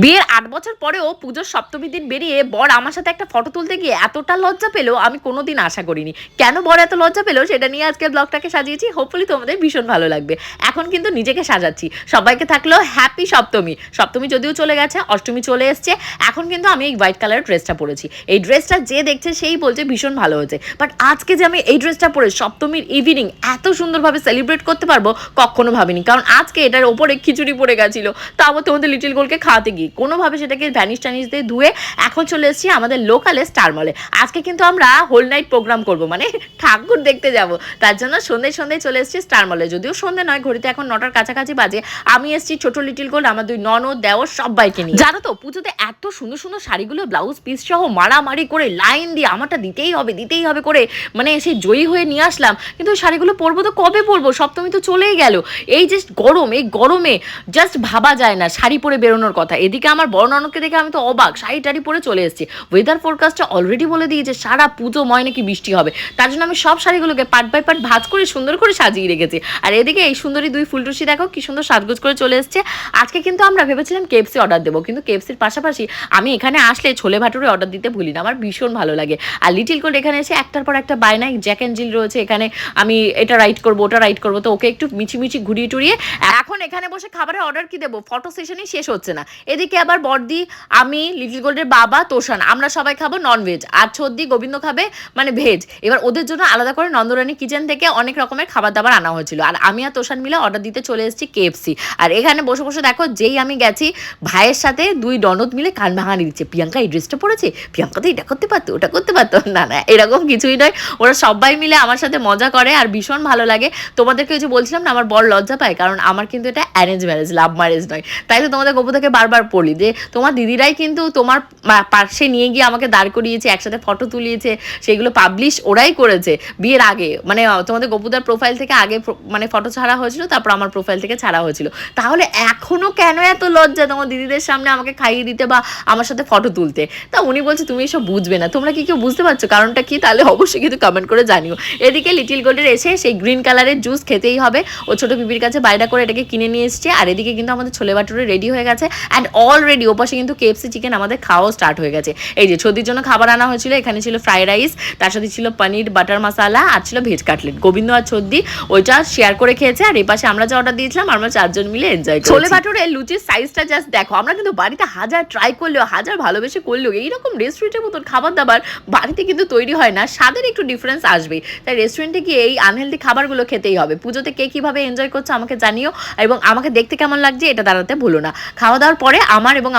বিয়ের আট বছর পরেও পুজোর সপ্তমী দিন বেরিয়ে বর আমার সাথে একটা ফটো তুলতে গিয়ে এতটা লজ্জা পেল, আমি কোনোদিন আশা করিনি। কেন বর এত লজ্জা পেল, সেটা নিয়ে আজকে ব্লগটাকে সাজিয়েছি। হোপফুলি তোমাদের ভীষণ ভালো লাগবে। এখন কিন্তু নিজেকে সাজাচ্ছি। সবাইকে থাকল হ্যাপি সপ্তমী। সপ্তমী যদিও চলে গেছে, অষ্টমী চলে এসছে, এখন কিন্তু আমি এই হোয়াইট কালারের ড্রেসটা পরেছি। এই ড্রেসটা যে দেখছে সেই বলছে ভীষণ ভালো হয়েছে। বাট আজকে যে আমি এই ড্রেসটা পরে সপ্তমীর ইভিনিং এত সুন্দরভাবে সেলিব্রেট করতে পারব, কখনো ভাবিনি। কারণ আজকে এটার ওপরে খিচুড়ি পড়ে গেছিল। তা আবার তোমাদের লিটিল গোলকে খাওয়াতে গিয়ে। কোনোভাবে সেটাকে ভ্যানিশ ট্যানিশ দিয়ে ধুয়ে এখন চলে এসেছি আমাদের লোকালে স্টার মলে আজকে কিন্তু আমরা হোল নাইট প্রোগ্রাম করব মানে ঠাকুর দেখতে যাব। তার জন্য সন্ধ্যে সন্ধ্যে চলে এসেছি স্টার মলে যদিও সন্ধ্যে নয়, ঘড়িতে এখন নটার কাছাকাছি বাজে। আমি এসেছি ছোট লিটিল গোল আমার দুই ননদ, দেওর সবাইকে নিয়ে। জানো তো, পুজোতে এত সুন্দর সুন্দর শাড়িগুলো ব্লাউজ পিস সহ মারামারি করে লাইন দিয়ে আমারটা দিতেই হবে দিতেই হবে করে মানে সেই জয়ী হয়ে নিয়ে আসলাম। কিন্তু শাড়িগুলো পরবো তো কবে পরবো? সপ্তমী তো চলেই গেল। এই যে গরম এই গরমে জাস্ট ভাবা যায় না শাড়ি পরে বেরোনোর কথা। এদিকে আমার বড় ননদকে দেখে আমি তো অবাক, শাড়ি টাড়ি পরে চলে এসেছি। ওয়েদার ফোরকাস্টটা অলরেডি বলে দিয়েছে, সারা পুজো ময় নাকি বৃষ্টি হবে। তার জন্য আমি সব শাড়িগুলোকে পাট বাই পাট ভাজ করে, সুন্দর করে সাজিয়ে রেখেছি। আর এদিকে এই সুন্দরী দুই ফুলটুসি দেখো, কি সুন্দর সাজগোজ করে চলে এসেছে। আজকে কিন্তু আমরা ভেবেছিলাম কেএফসি অর্ডার দেবো, কিন্তু কেএফসির পাশাপাশি আমি এখানে আসলে ছোলে ভাটুরে অর্ডার দিতে ভুলি না, আমার ভীষণ ভালো লাগে। আর লিটিল কোড এখানে এসে একটার পর একটা বায়নাই জ্যাক অ্যান্ড জিল রয়েছে এখানে, আমি এটা রাইট করব, ওটা রাইট করব, তো ওকে একটু মিছিমিছি ঘুরিয়ে টুরিয়ে। এখন এখানে বসে খাবারের অর্ডার কি দেবো? ফটো সেশনই শেষ হচ্ছে না। এদিকে আবার বর্দি, আমি, লিটিল গোল্ডের বাবা, তোষান। আমরা সবাই খাব ননভেজ আর ছদ্দি, গোবিন্দ খাবে মানে ভেজ এবার ওদের জন্য আলাদা করে নন্দরানী কিচেন থেকে অনেক রকমের খাবার দাবার আনা হয়েছিল। আর আমি আর তোষান মিলে অর্ডার দিতে চলে এসেছি কেএফসি আর এখানে বসে বসে দেখো, যেই আমি গেছি, ভাইয়ের সাথে দুই ননদ মিলে কান ভাঙানি দিচ্ছে। প্রিয়াঙ্কা, এই ড্রেসটা পরেছে? প্রিয়াঙ্কা তো এটা করতে পারতো, ওটা করতে পারতো। না না, এরকম কিছুই নয়। ওরা সবাই মিলে আমার সাথে মজা করে আর ভীষণ ভালো লাগে। তোমাদেরকে যে বলছিলাম না, আমার বড় লজ্জা পায়, কারণ আমার কিন্তু এটা অ্যারেঞ্জ ম্যারেজ লাভ ম্যারেজ নয়। তাই তো তোমাদের গোপু থেকে বারবার পড়লি যে তোমার দিদিরাই কিন্তু তোমার পাশে নিয়ে গিয়ে আমাকে দাঁড় করিয়েছে, একসাথে ফটো তুলিয়েছে, সেগুলো পাবলিশ ওরাই করেছে বিয়ের আগে। মানে তোমাদের গোপুদার প্রোফাইল থেকে আগে মানে ফটো ছাড়া হয়েছিল, তারপর আমার প্রোফাইল থেকে ছাড়া হয়েছিল। তাহলে এখনও কেন এত লজ্জা তোমার দিদিদের সামনে আমাকে খাইয়ে দিতে বা আমার সাথে ফটো তুলতে? তা উনি বলছে, তুমি এসব বুঝবে না। তোমরা কি কেউ বুঝতে পারছ? কারণটা কি? তাহলে অবশ্যই কিন্তু কমেন্ট করে জানিও। এদিকে লিটিল গোল্ডের এসে সেই গ্রিন কালারের জুস খেতেই হবে। ও ছোট পিপির কাছে বাইরে করে এটাকে কিনে নিয়ে এসছে। আর এদিকে কিন্তু আমাদের ছোলে বাটুরে রেডি হয়ে গেছে। অ্যান্ড অলরেডি ওপাশে কিন্তু কেএফসি চিকেন আমাদের খাওয়াও স্টার্ট হয়ে গেছে। এই যে ছদির জন্য খাবার আনা হয়েছিল, এখানে ছিল ফ্রাইড রাইস তার সাথে ছিল পনির বাটার মশালা আর ছিল ভেজ কাটলেট গোবিন্দ আর ছদ্দি ওইটা শেয়ার করে খেয়েছে আর এই পাশে আমরা যে অর্ডার দিয়েছিলাম, আমরা চারজন মিলে এনজয় করি ছোলে বাটুরে লুচির সাইজটা জাস্ট দেখো, আমরা কিন্তু বাড়িতে হাজার ট্রাই করলেও, হাজার ভালোবেসে করলেও, এইরকম রেস্টুরেন্টের মতন খাবার দাবার বাড়িতে কিন্তু তৈরি হয় না, স্বাদের একটু ডিফারেন্স আসবেই। তাই রেস্টুরেন্টে গিয়ে এই আনহেলদি খাবারগুলো খেতেই হবে। পুজোতে কে কীভাবে এনজয় করছে আমাকে জানিও, এবং আমাকে দেখতে কেমন লাগছে এটা দাঁড়াতে ভুলো না। খাওয়া দাওয়ার পরে আমার এবং